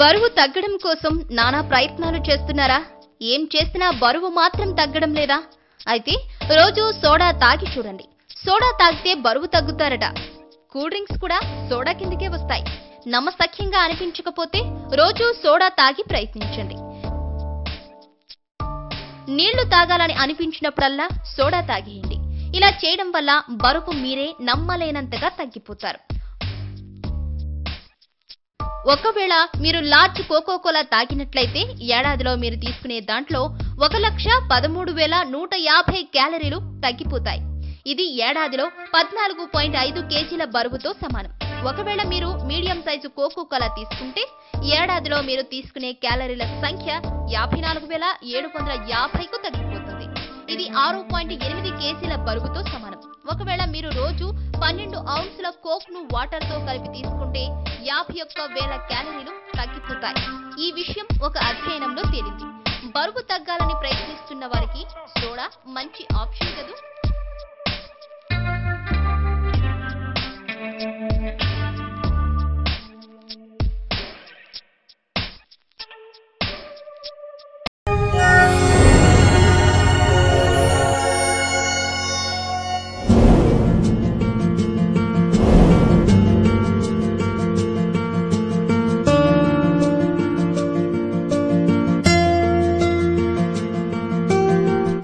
బరువు తగ్గడం కోసం నానా ప్రయత్నాలు చేస్తున్నారా? ఏం చేసినా బరువు మాత్రం తగ్గడం లేదా? అయితే రోజు సోడా తాగి చూడండి. సోడా తాగితే బరువు తగ్గుతారట. కూల్ డ్రింక్స్ కూడా సోడా కిందకే వస్తాయి. నమ్మసఖ్యంగా అనిపించకపోతే రోజు సోడా తాగి ప్రయత్నించండి. నీళ్ళు తాగాలని అనిపించినప్పుడల్లా సోడా తాగేయండి. ఇలా చేయడం వల్ల బరువు మీరే నమ్మలేనంతగా తగ్గిపోతారు. ఒకవేళ మీరు లార్జ్ కోకో కోలా తాగినట్లయితే ఏడాదిలో మీరు తీసుకునే దాంట్లో ఒక లక్ష పదమూడు వేల నూట యాభై క్యాలరీలు తగ్గిపోతాయి. ఇది ఏడాదిలో పద్నాలుగు పాయింట్ ఐదు కేజీల బరువుతో సమానం. ఒకవేళ మీరు మీడియం సైజు కోకో కోలా తీసుకుంటే ఏడాదిలో మీరు తీసుకునే క్యాలరీల సంఖ్య యాభై నాలుగు వేల ఏడు వందల యాభైకు తగ్గిపోతుంది. ఇది ఆరు పాయింట్ ఎనిమిది కేజీల బరువుతో సమానం. ఒకవేళ మీరు రోజు పన్నెండు ఔన్సుల కోక్ను వాటర్తో కలిపి తీసుకుంటే యాభై ఒక్క వేల క్యాలరీలు తగ్గిపోతాయి. ఈ విషయం ఒక అధ్యయనంలో తేలింది. బరువు తగ్గాలని ప్రయత్నిస్తున్న వారికి సోడా మంచి ఆప్షన్ కదూ?